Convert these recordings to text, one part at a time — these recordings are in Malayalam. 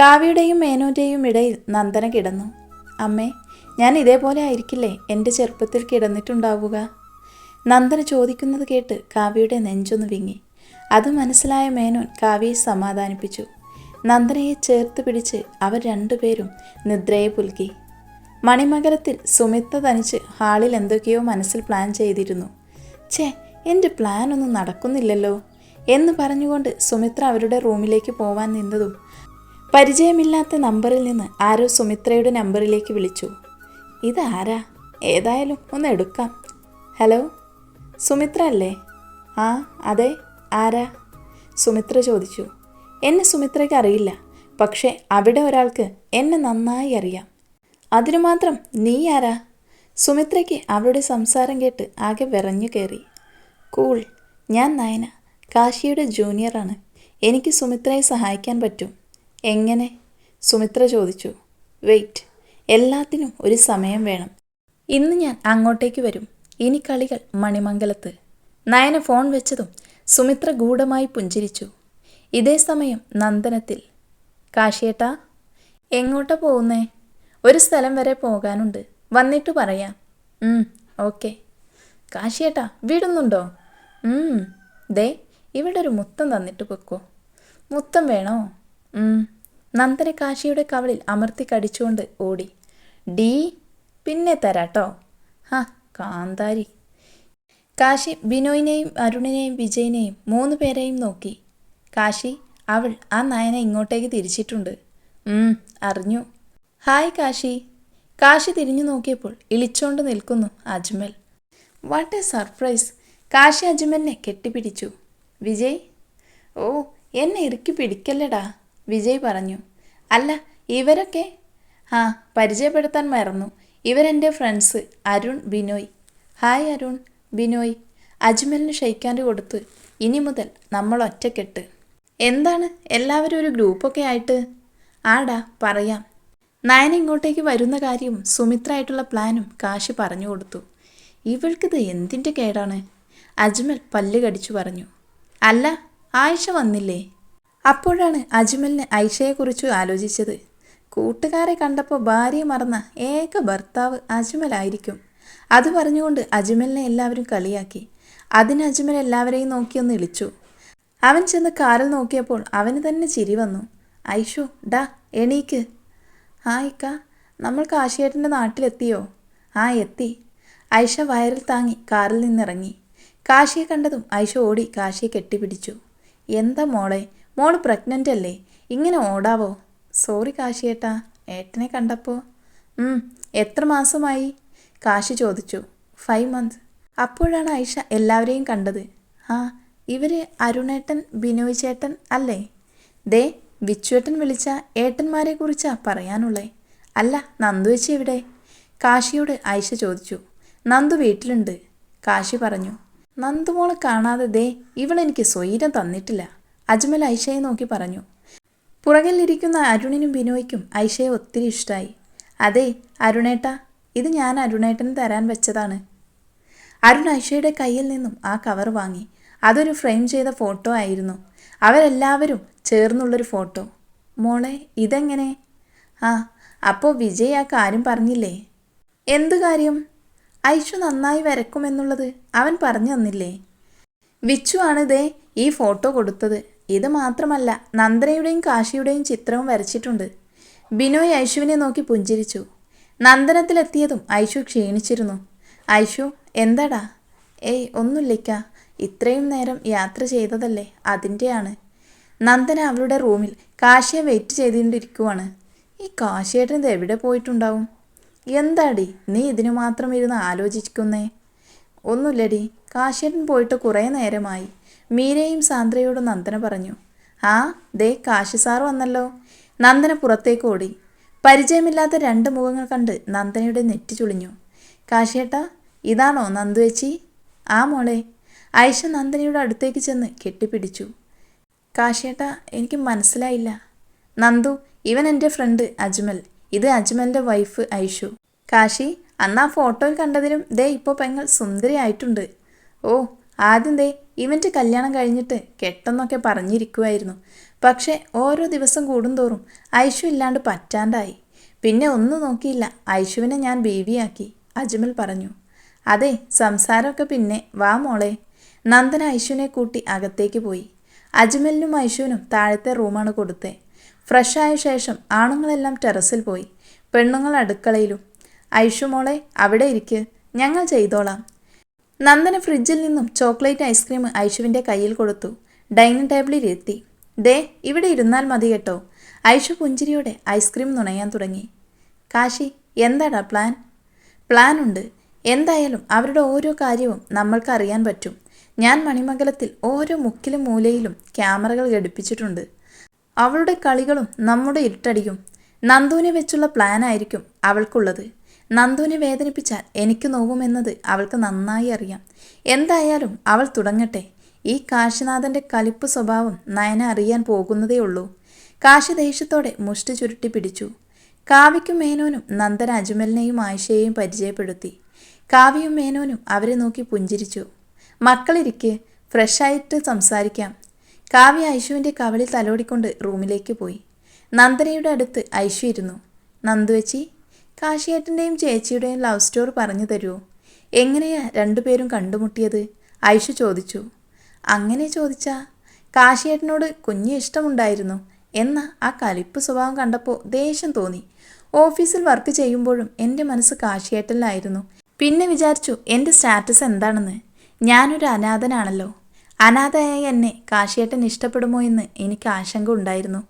കാവ്യയുടെയും മേനോന്റെയും ഇടയിൽ നന്ദന കിടന്നു. അമ്മേ ഞാൻ ഇതേപോലെ ആയിരിക്കില്ലേ എന്റെ ചെറുപ്പത്തിൽ കിടന്നിട്ടുണ്ടാവുക? നന്ദന ചോദിക്കുന്നത് കേട്ട് കാവ്യയുടെ നെഞ്ചൊന്ന് വിങ്ങി. അത് മനസ്സിലായ മേനോൻ കാവ്യയെ സമാധാനിപ്പിച്ചു. നന്ദനയെ ചേർത്ത് പിടിച്ച് അവർ രണ്ടുപേരും നിദ്രയെ പുൽകി. മണിമകരത്തിൽ സുമിത്ത തനിച്ച് ഹാളിൽ എന്തൊക്കെയോ മനസ്സിൽ പ്ലാൻ ചെയ്തിരുന്നു. ഛേ എന്റെ പ്ലാൻ ഒന്നും നടക്കുന്നില്ലല്ലോ എന്ന് പറഞ്ഞുകൊണ്ട് സുമിത്ര അവരുടെ റൂമിലേക്ക് പോവാൻ നിന്നതും പരിചയമില്ലാത്ത നമ്പറിൽ നിന്ന് ആരോ സുമിത്രയുടെ നമ്പറിലേക്ക് വിളിച്ചു. ഇതാരാ? ഏതായാലും ഒന്ന് എടുക്കാം. ഹലോ? സുമിത്ര അല്ലേ? ആ അതെ. ആരാ? സുമിത്ര ചോദിച്ചു. എന്നെ സുമിത്രയ്ക്ക് അറിയില്ല. പക്ഷേ അവിടെ ഒരാൾക്ക് എന്നെ നന്നായി അറിയാം. അതിനു മാത്രം നീ ആരാ? സുമിത്രയ്ക്ക് അവളുടെ സംസാരം കേട്ട് ആകെ വിറഞ്ഞു കയറി. കൂൾ ഞാൻ നയന. കാശിയുടെ ജൂനിയറാണ്. എനിക്ക് സുമിത്രയെ സഹായിക്കാൻ പറ്റും. എങ്ങനെ? സുമിത്ര ചോദിച്ചു. വെയിറ്റ് എല്ലാത്തിനും ഒരു സമയം വേണം. ഇന്ന് ഞാൻ അങ്ങോട്ടേക്ക് വരും. ഇനി കളികൾ മണിമംഗലത്ത്. നയന ഫോൺ വെച്ചതും സുമിത്ര ഗൂഢമായി പുഞ്ചിരിച്ചു. ഇതേ സമയം നന്ദനത്തിൽ. കാശിയേട്ടാ എങ്ങോട്ടാ പോകുന്നേ? ഒരു സ്ഥലം വരെ പോകാനുണ്ട്. വന്നിട്ട് പറയാം. ഓക്കെ. കാശിയേട്ടാ വിടുന്നുണ്ടോ? ദേ ഇവിടെ ഒരു മുത്തം തന്നിട്ട് പൊക്കോ. മുത്തം വേണോ. നന്ദന കാശിയുടെ കവളിൽ അമർത്തി കടിച്ചുകൊണ്ട് ഓടി. ഡീ പിന്നെ തരാട്ടോ. ഹാ കാന്താരി. കാശി ബിനോയിനെയും അരുണിനെയും വിജയനെയും മൂന്ന് പേരെയും നോക്കി. കാശി അവൾ ആ നയന ഇങ്ങോട്ടേക്ക് തിരിച്ചിട്ടുണ്ട്. അറിഞ്ഞു. ഹായ് കാശി. കാശി തിരിഞ്ഞു നോക്കിയപ്പോൾ ഇളിച്ചോണ്ട് നിൽക്കുന്നു Ajmal. What a surprise. Kashi അജ്മലിനെ കെട്ടിപ്പിടിച്ചു. വിജയ് ഓ എന്നെ ഇറുക്കി പിടിക്കല്ലടാ. വിജയ് പറഞ്ഞു. അല്ല ഇവരൊക്കെ? ആ പരിചയപ്പെടുത്താൻ മറന്നു. ഇവരെന്റെ ഫ്രണ്ട്സ് അരുൺ ബിനോയ്. ഹായ് അരുൺ ബിനോയ്. അജ്മലിന് ഷെയ്ക്കാന്റെ കൊടുത്ത്. ഇനി മുതൽ നമ്മൾ ഒറ്റക്കെട്ട്. എന്താണ്? എല്ലാവരും ഒരു ഗ്രൂപ്പൊക്കെ ആയിട്ട്? ആടാ പറയാം. നയന ഇങ്ങോട്ടേക്ക് വരുന്ന കാര്യവും സുമിത്രയായിട്ടുള്ള പ്ലാനും കാശി പറഞ്ഞു കൊടുത്തു. ഇവൾക്കിത് എന്തിന്റെ കേടാണ്? അജ്മൽ പല്ല് കടിച്ചു പറഞ്ഞു. അല്ല ആയിഷ വന്നില്ലേ? അപ്പോഴാണ് അജ്മലിന് ഐഷയെക്കുറിച്ച് ആലോചിച്ചത്. കൂട്ടുകാരെ കണ്ടപ്പോൾ ഭാര്യ മറന്ന ഏക ഭർത്താവ് അജ്മലായിരിക്കും അത് പറഞ്ഞുകൊണ്ട് അജ്മലിനെ എല്ലാവരും കളിയാക്കി. അതിന് അജ്മൽ എല്ലാവരെയും നോക്കിയൊന്ന് ഇളിച്ചു. അവൻ ചെന്ന് കാറിൽ നോക്കിയപ്പോൾ അവന് തന്നെ ചിരി വന്നു. ഐഷു ഡാ എണീക്ക്. ആയിക്ക നമ്മൾ കാശിയേട്ടന്റെ നാട്ടിലെത്തിയോ? ആ എത്തി. ഐഷ വയറിൽ താങ്ങി കാറിൽ നിന്നിറങ്ങി. കാശിയെ കണ്ടതും ഐഷ ഓടി കാശിയെ കെട്ടിപ്പിടിച്ചു. എന്താ മോളെ മോൾ പ്രഗ്നന്റ് അല്ലേ? ഇങ്ങനെ ഓടാവോ? സോറി കാശിയേട്ടാ ഏട്ടനെ കണ്ടപ്പോൾ എത്ര മാസമായി? കാശി ചോദിച്ചു. ഫൈവ് മന്ത് അപ്പോഴാണ് ഐഷ എല്ലാവരെയും കണ്ടത്. ആ ഇവർ അരുണേട്ടൻ ബിനോയ് ചേട്ടൻ അല്ലേ? ദേ വിച്ചുവേട്ടൻ വിളിച്ച ഏട്ടന്മാരെ കുറിച്ചാ പറയാനുള്ളേ. അല്ല നന്ദു വെച്ച് എവിടെ? കാശിയോട് ഐഷ ചോദിച്ചു. നന്ദു വീട്ടിലുണ്ട്. കാശി പറഞ്ഞു. നന്ദുമോളെ കാണാതെ ദേ ഇവളെനിക്ക് സ്വൈരം തന്നിട്ടില്ല. അജ്മൽ ഐഷയെ നോക്കി പറഞ്ഞു. പുറകിലിരിക്കുന്ന അരുണിനും ബിനോയ്ക്കും ഐഷയെ ഒത്തിരി ഇഷ്ടമായി അതെ അരുണേട്ട ഇത് ഞാൻ അരുണേട്ടന് തരാൻ വെച്ചതാണ്. അരുൺ ഐഷയുടെ കയ്യിൽ നിന്നും ആ കവർ വാങ്ങി. അതൊരു ഫ്രെയിം ചെയ്ത ഫോട്ടോ ആയിരുന്നു. അവരെല്ലാവരും ചേർന്നുള്ളൊരു ഫോട്ടോ. മോളെ ഇതെങ്ങനെ? ആ അപ്പോൾ വിജയ് ആ കാര്യം പറഞ്ഞില്ലേ? എന്തു കാര്യം? ഐഷു നന്നായി വരക്കുമെന്നുള്ളത് അവൻ പറഞ്ഞു തന്നില്ലേ? വിച്ചു ആണ് ദേ ഈ ഫോട്ടോ കൊടുത്തത്. ഇത് മാത്രമല്ല നന്ദനയുടെയും കാശിയുടെയും ചിത്രവും വരച്ചിട്ടുണ്ട്. ബിനോയ് ഐഷുവിനെ നോക്കി പുഞ്ചിരിച്ചു. നന്ദനത്തിലെത്തിയതും ഐഷു ക്ഷീണിച്ചിരുന്നു. ഐഷു എന്താടാ? ഏയ് ഒന്നുമില്ലിക്ക. ഇത്രയും നേരം യാത്ര ചെയ്തതല്ലേ? അതിന്റെയാണ് നന്ദന അവളുടെ റൂമിൽ കാശിയെ വെയിറ്റ് ചെയ്തുകൊണ്ടിരിക്കുവാണ്. ഈ കാശിയേട്ടൻ ഇത് എവിടെ പോയിട്ടുണ്ടാവും? എന്താടി നീ ഇതിനു മാത്രം ഇരുന്ന് ആലോചിക്കുന്നേ? ഒന്നുമില്ലടി കാശിയേട്ടൻ പോയിട്ട് കുറേ നേരമായി. മീരയും സാന്ദ്രയോട് നന്ദന പറഞ്ഞു. ആ ദേ കാശി സാർ വന്നല്ലോ. നന്ദന പുറത്തേക്ക് ഓടി. പരിചയമില്ലാത്ത രണ്ട് മുഖങ്ങൾ കണ്ട് നന്ദനയുടെ നെറ്റി ചുളിഞ്ഞു. കാശിയേട്ടാ ഇതാണോ നന്ദുവച്ചി ആ മോളെ. ഐഷ നന്ദനയുടെ അടുത്തേക്ക് ചെന്ന് കെട്ടിപ്പിടിച്ചു. കാശിയേട്ടാ എനിക്ക് മനസ്സിലായില്ല. നന്ദു ഇവൻ എന്റെ ഫ്രണ്ട് അജ്മൽ. ഇത് അജ്മലിന്റെ വൈഫ് ഐഷു. കാശി അന്ന് ആ ഫോട്ടോയിൽ കണ്ടതിലും ദേ ഇപ്പോൾ പെങ്ങൾ സുന്ദരിയായിട്ടുണ്ട്. ഓ ആദ്യം ദേ ഇവന്റെ കല്യാണം കഴിഞ്ഞിട്ട് കെട്ടെന്നൊക്കെ പറഞ്ഞിരിക്കുമായിരുന്നു പക്ഷേ ഓരോ ദിവസം കൂടുന്തോറും ഐഷു ഇല്ലാണ്ട് പറ്റാണ്ടായി. പിന്നെ ഒന്നും നോക്കിയില്ല. ഐഷുവിനെ ഞാൻ ബേബിയാക്കി അജ്മൽ പറഞ്ഞു. അതെ സംസാരമൊക്കെ പിന്നെ വാ മോളെ. നന്ദന ഐഷുവിനെ കൂട്ടി അകത്തേക്ക് പോയി. അജ്മലിനും ഐഷുവിനും താഴത്തെ റൂമാണ് കൊടുത്തേ. ഫ്രഷായ ശേഷം ആണുങ്ങളെല്ലാം ടെറസിൽ പോയി. പെണ്ണുങ്ങൾ അടുക്കളയിലും. ഐഷു മോളെ അവിടെ ഇരിക്ക്. ഞങ്ങൾ ചെയ്തോളാം. നന്ദന ഫ്രിഡ്ജിൽ നിന്നും ചോക്ലേറ്റ് ഐസ്ക്രീം ഐഷുവിന്റെ കയ്യിൽ കൊടുത്തു. ഡൈനിങ് ടേബിളിൽ എത്തി. ദേ ഇവിടെ ഇരുന്നാൽ മതി കേട്ടോ. ഐഷു പുഞ്ചിരിയോടെ ഐസ്ക്രീം നുണയാൻ തുടങ്ങി. കാശി എന്താടാ പ്ലാൻ? പ്ലാൻ ഉണ്ട്. എന്തായാലും അവരുടെ ഓരോ കാര്യവും നമ്മൾക്ക് അറിയാൻ പറ്റും. ഞാൻ മണിമംഗലത്തിൽ ഓരോ മുക്കിലും മൂലയിലും ക്യാമറകൾ ഘടിപ്പിച്ചിട്ടുണ്ട്. അവളുടെ കളികളും നമ്മുടെ ഇരുട്ടടിയും. നന്ദുവിനെ വെച്ചുള്ള പ്ലാൻ ആയിരിക്കും അവൾക്കുള്ളത്. നന്ദുവിനെ വേദനിപ്പിച്ചാൽ എനിക്ക് നോവുമെന്നത് അവൾക്ക് നന്നായി അറിയാം. എന്തായാലും അവൾ തുടങ്ങട്ടെ. ഈ കാശിനാഥന്റെ കലിപ്പ് സ്വഭാവം നയന അറിയാൻ പോകുന്നതേ ഉള്ളൂ. കാശി ദേഷ്യത്തോടെ മുഷ്ടി ചുരുട്ടി പിടിച്ചു. കാവ്യയ്ക്കും മേനോനും നന്ദന അജ്മലിനെയും ആയിഷയെയും പരിചയപ്പെടുത്തി. കാവ്യയും മേനോനും അവരെ നോക്കി പുഞ്ചിരിച്ചു. മക്കളിരിക്കെ ഫ്രഷായിട്ട് സംസാരിക്കാം. കാവ്യ ഐഷുവിന്റെ കവളിൽ തലോടിക്കൊണ്ട് റൂമിലേക്ക് പോയി. നന്ദനയുടെ അടുത്ത് ഐഷു ഇരുന്നു. നന്ദുവച്ചി കാശിയേട്ടന്റെയും ചേച്ചിയുടെയും ലവ് സ്റ്റോറി പറഞ്ഞു തരുമോ എങ്ങനെയാ രണ്ടുപേരും കണ്ടുമുട്ടിയത്? ഐഷ ചോദിച്ചു. അങ്ങനെ ചോദിച്ചാ? കാശിയേട്ടനോട് കുഞ്ഞ് ഇഷ്ടമുണ്ടായിരുന്നു. എന്ന ആ കലിപ്പ് സ്വഭാവം കണ്ടപ്പോൾ ദേഷ്യം തോന്നി. ഓഫീസിൽ വർക്ക് ചെയ്യുമ്പോഴും എന്റെ മനസ്സ് കാശിയേട്ടനിലായിരുന്നു. പിന്നെ വിചാരിച്ചു എന്റെ സ്റ്റാറ്റസ് എന്താണെന്ന്? ഞാനൊരു അനാഥനാണല്ലോ. അനാഥയായി എന്നെ കാശിയേട്ടൻ ഇഷ്ടപ്പെടുമോ എന്ന് എനിക്ക് ആശങ്ക ഉണ്ടായിരുന്നു.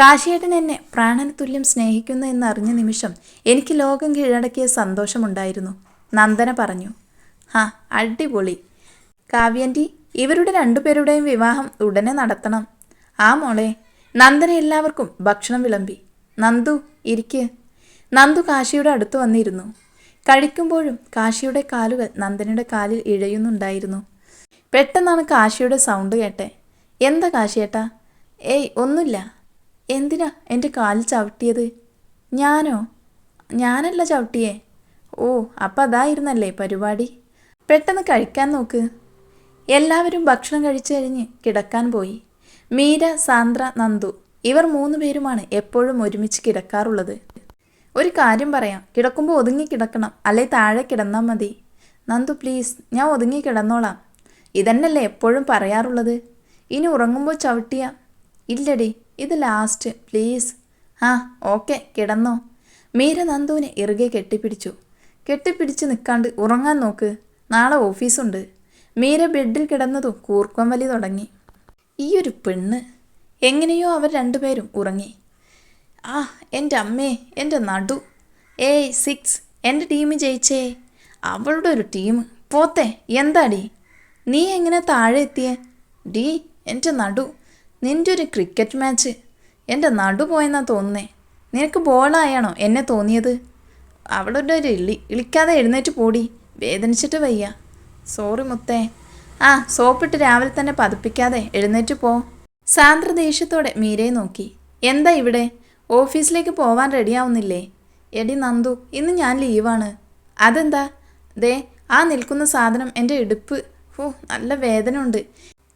കാശിയേട്ടൻ എന്നെ പ്രാണന് തുല്യം സ്നേഹിക്കുന്നു എന്നറിഞ്ഞ നിമിഷം എനിക്ക് ലോകം കീഴടക്കിയ സന്തോഷമുണ്ടായിരുന്നു. നന്ദന പറഞ്ഞു. ഹാ അടിപൊളി. കാവ്യന്റി ഇവരുടെ രണ്ടുപേരുടെയും വിവാഹം ഉടനെ നടത്തണം. ആ മോളെ നന്ദന എല്ലാവർക്കും ഭക്ഷണം വിളമ്പി. നന്ദു ഇരിക്ക്. നന്ദു കാശിയുടെ അടുത്ത് വന്നിരുന്നു. കഴിക്കുമ്പോഴും കാശിയുടെ കാലുകൾ നന്ദനയുടെ കാലിൽ ഇഴയുന്നുണ്ടായിരുന്നു. പെട്ടെന്നാണ് കാശിയുടെ സൗണ്ട് കേട്ടെ. എന്താ കാശിയേട്ടാ? ഏയ് ഒന്നുമില്ല. എന്തിനാ എന്റെ കാലിൽ ചവിട്ടിയത്? ഞാനോ? ഞാനല്ല ചവിട്ടിയേ. ഓ അപ്പം അതായിരുന്നല്ലേ പരിപാടി? പെട്ടെന്ന് കഴിക്കാൻ നോക്ക്. എല്ലാവരും ഭക്ഷണം കഴിച്ചു കഴിഞ്ഞ് കിടക്കാൻ പോയി. മീര സാന്ദ്ര നന്ദു ഇവർ മൂന്ന് പേരുമാണ് എപ്പോഴും ഒരുമിച്ച് കിടക്കാറുള്ളത്. ഒരു കാര്യം പറയാം. കിടക്കുമ്പോൾ ഒതുങ്ങി കിടക്കണം. അല്ലെ താഴെ കിടന്നാൽ മതി. നന്ദു പ്ലീസ് ഞാൻ ഒതുങ്ങി കിടന്നോളാം. ഇതന്നല്ലേ എപ്പോഴും പറയാറുള്ളത്. ഇനി ഉറങ്ങുമ്പോൾ ചവിട്ടിയ. ഇല്ലടി ഇത് ലാസ്റ്റ് പ്ലീസ് ആ ഓക്കെ കിടന്നോ. മീര നന്ദുവിനെ ഇറുകെ കെട്ടിപ്പിടിച്ചു. കെട്ടിപ്പിടിച്ച് നിൽക്കാണ്ട് ഉറങ്ങാൻ നോക്ക്. നാളെ ഓഫീസുണ്ട്. മീര ബെഡിൽ കിടന്നതും കൂർക്കം വലി തുടങ്ങി. ഈ ഒരു പെണ്ണ്. എങ്ങനെയോ അവർ രണ്ടുപേരും ഉറങ്ങി. ആ എന്റെ അമ്മേ എന്റെ നടു. ഏയ് സിക്സ് എന്റെ ടീം ജയിച്ചേ. അവളുടെ ഒരു ടീം പോത്തെ എന്താടി? നീ എങ്ങനെ താഴെ എത്തിയേ? ഡീ എന്റെ നടു. നിന്റെ ഒരു ക്രിക്കറ്റ് മാച്ച്. എന്റെ നടു പോയെന്നാ തോന്നുന്നേ. നിനക്ക് ബോളായാണോ എന്നെ തോന്നിയത്? അവളുടെ ഒരു ഇളി ഇളിക്കാതെ എഴുന്നേറ്റ് പോടി. വേദനിച്ചിട്ട് വയ്യ. സോറി മുത്തേ. ആ സോപ്പിട്ട് രാവിലെ തന്നെ പതിപ്പിക്കാതെ എഴുന്നേറ്റ് പോ. സാന്ദ്ര ദേഷ്യത്തോടെ മീരയെ നോക്കി. എന്താ ഇവിടെ? ഓഫീസിലേക്ക് പോവാൻ റെഡിയാവുന്നില്ലേ? എടി നന്ദു ഇന്ന് ഞാൻ ലീവാണ്. അതെന്താ? ദേ ആ നിൽക്കുന്ന സാധനം എന്റെ ഇടുപ്പ്. ഹോ നല്ല വേദന ഉണ്ട്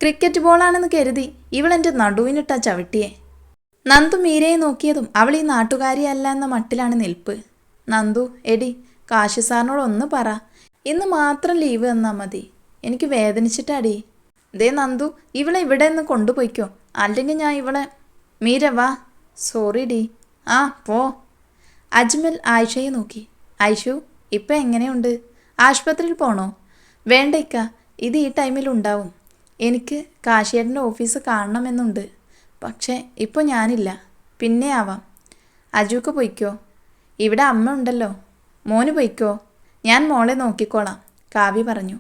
ക്രിക്കറ്റ് ബോളാണെന്ന് കരുതി ഇവളെന്റെ നടുവിനിട്ടാ ചവിട്ടിയെ. നന്ദു മീരയെ നോക്കിയതും അവൾ ഈ നാട്ടുകാരിയല്ല എന്ന മട്ടിലാണ് നിൽപ്പ്. നന്ദു എടി കാശി സാറിനോട് ഒന്ന് പറ. ഇന്ന് മാത്രം ലീവ് തന്നാൽ മതി. എനിക്ക് വേദനിച്ചിട്ടാടി. ദേ നന്ദു ഇവളെ ഇവിടെ നിന്ന് കൊണ്ടുപോയിക്കോ. അല്ലെങ്കിൽ ഞാൻ ഇവളെ മീര വാ. സോറി ഡി. ആ പോ. അജ്മൽ ആയിഷയെ നോക്കി. ഐഷു ഇപ്പം എങ്ങനെയുണ്ട്? ആശുപത്രിയിൽ പോണോ? വേണ്ട ഇക്ക ഇത് ഈ ടൈമിൽ ഉണ്ടാവും. എനിക്ക് കാശിയേട്ടന്റെ ഓഫീസ് കാണണമെന്നുണ്ട്. പക്ഷേ ഇപ്പോൾ ഞാനില്ല. പിന്നെ ആവാം. അജുക്ക് പൊയ്ക്കോ? ഇവിടെ അമ്മ ഉണ്ടല്ലോ. മോന് പൊയ്ക്കോ? ഞാൻ മോളെ നോക്കിക്കോളാം കാവ്യ പറഞ്ഞു.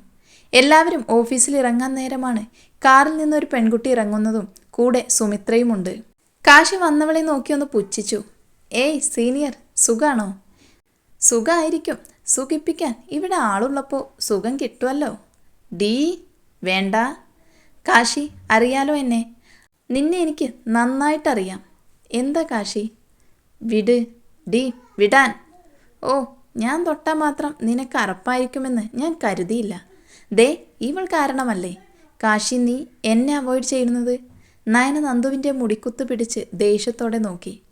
എല്ലാവരും ഓഫീസിൽ ഇറങ്ങാൻ നേരമാണ്. കാറിൽ നിന്നൊരു പെൺകുട്ടി ഇറങ്ങുന്നതും കൂടെ സുമിത്രയുമുണ്ട്. കാശി വന്നവളെ നോക്കി ഒന്ന് പുച്ഛിച്ചു. ഏയ് സീനിയർ സുഖാണോ? സുഖമായിരിക്കും സുഖിപ്പിക്കാൻ ഇവിടെ ആളുള്ളപ്പോൾ സുഖം കിട്ടുമല്ലോ ഡീ വേണ്ട. കാശി അറിയാലോ എന്നെ. നിന്നെ എനിക്ക് നന്നായിട്ടറിയാം. എന്താ കാശി? വിട്. ഡി വിടാൻ. ഓ ഞാൻ തൊട്ടാൽ മാത്രം നിനക്ക് അറപ്പായിരിക്കുമെന്ന് ഞാൻ കരുതിയില്ല. ദേ ഇവൾ കാരണമല്ലേ. കാശി നീ എന്നെ അവോയ്ഡ് ചെയ്യുന്നത്? നയന നന്ദുവിന്റെ മുടിക്കുത്ത് പിടിച്ച് ദേഷ്യത്തോടെ നോക്കി.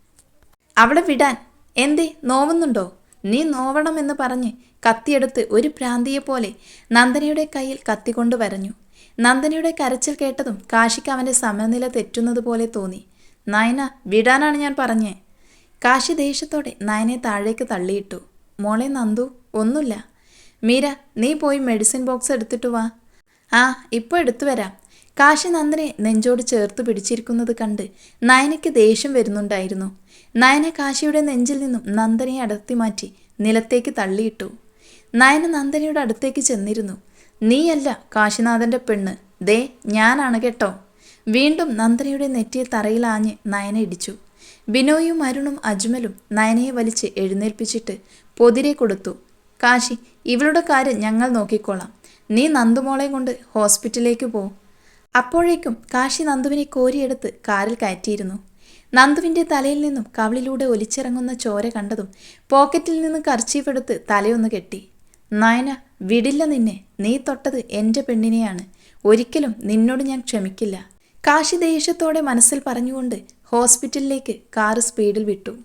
അവളെ വിടാൻ. എന്തേ നോവുന്നുണ്ടോ? നീ നോവണമെന്ന് പറഞ്ഞ് കത്തിയെടുത്ത് ഒരു ഭ്രാന്തിയെ പോലെ നന്ദനയുടെ കയ്യിൽ കത്തിക്കൊണ്ട് വരഞ്ഞു. നന്ദനയുടെ കരച്ചിൽ കേട്ടതും കാശിക്ക് അവന്റെ സമനില തെറ്റുന്നത് പോലെ തോന്നി. നയന വിടാനാണ് ഞാൻ പറഞ്ഞേ. കാശി ദേഷ്യത്തോടെ നയനെ താഴേക്ക് തള്ളിയിട്ടു. മോളെ നന്ദു ഒന്നുമില്ല. മീര നീ പോയി മെഡിസിൻ ബോക്സ് എടുത്തിട്ട് വാ. ആ ഇപ്പോൾ എടുത്തു വരാം. കാശി നന്ദനെ നെഞ്ചോട് ചേർത്ത് പിടിച്ചിരിക്കുന്നത് കണ്ട് നയനയ്ക്ക് ദേഷ്യം വരുന്നുണ്ടായിരുന്നു. നയന കാശിയുടെ നെഞ്ചിൽ നിന്നും നന്ദനെ അടർത്തി മാറ്റി നിലത്തേക്ക് തള്ളിയിട്ടു. നയന നന്ദനയുടെ അടുത്തേക്ക് ചെന്നിരുന്നു. നീയല്ല കാശിനാഥന്റെ പെണ്ണ്. ദേ ഞാനാണ് കേട്ടോ. വീണ്ടും നന്ദനയുടെ നെറ്റിയെ തറയിലാഞ്ഞ് നയന ഇടിച്ചു. ബിനോയും അരുണും അജ്മലും നയനയെ വലിച്ച് എഴുന്നേൽപ്പിച്ചിട്ട് പൊതിരെ കൊടുത്തു. കാശി ഇവളുടെ കാര്യം ഞങ്ങൾ നോക്കിക്കോളാം. നീ നന്ദുമോളെ കൊണ്ട് ഹോസ്പിറ്റലിലേക്ക് പോ. അപ്പോഴേക്കും കാശി നന്ദുവിനെ കോരിയെടുത്ത് കാറിൽ കയറ്റിയിരുന്നു. നന്ദുവിന്റെ തലയിൽ നിന്നും കവളിലൂടെ ഒലിച്ചിറങ്ങുന്ന ചോര കണ്ടതും പോക്കറ്റിൽ നിന്ന് കർച്ചീഫ് എടുത്ത് തലയൊന്ന് കെട്ടി. നയന വിടില്ല നിന്നെ. നീ തൊട്ടത് എന്റെ പെണ്ണിനെയാണ്. ഒരിക്കലും നിന്നോട് ഞാൻ ക്ഷമിക്കില്ല. കാശി ദേഷ്യത്തോടെ മനസ്സിൽ പറഞ്ഞുകൊണ്ട് ഹോസ്പിറ്റലിലേക്ക് കാറ് സ്പീഡിൽ വിട്ടു.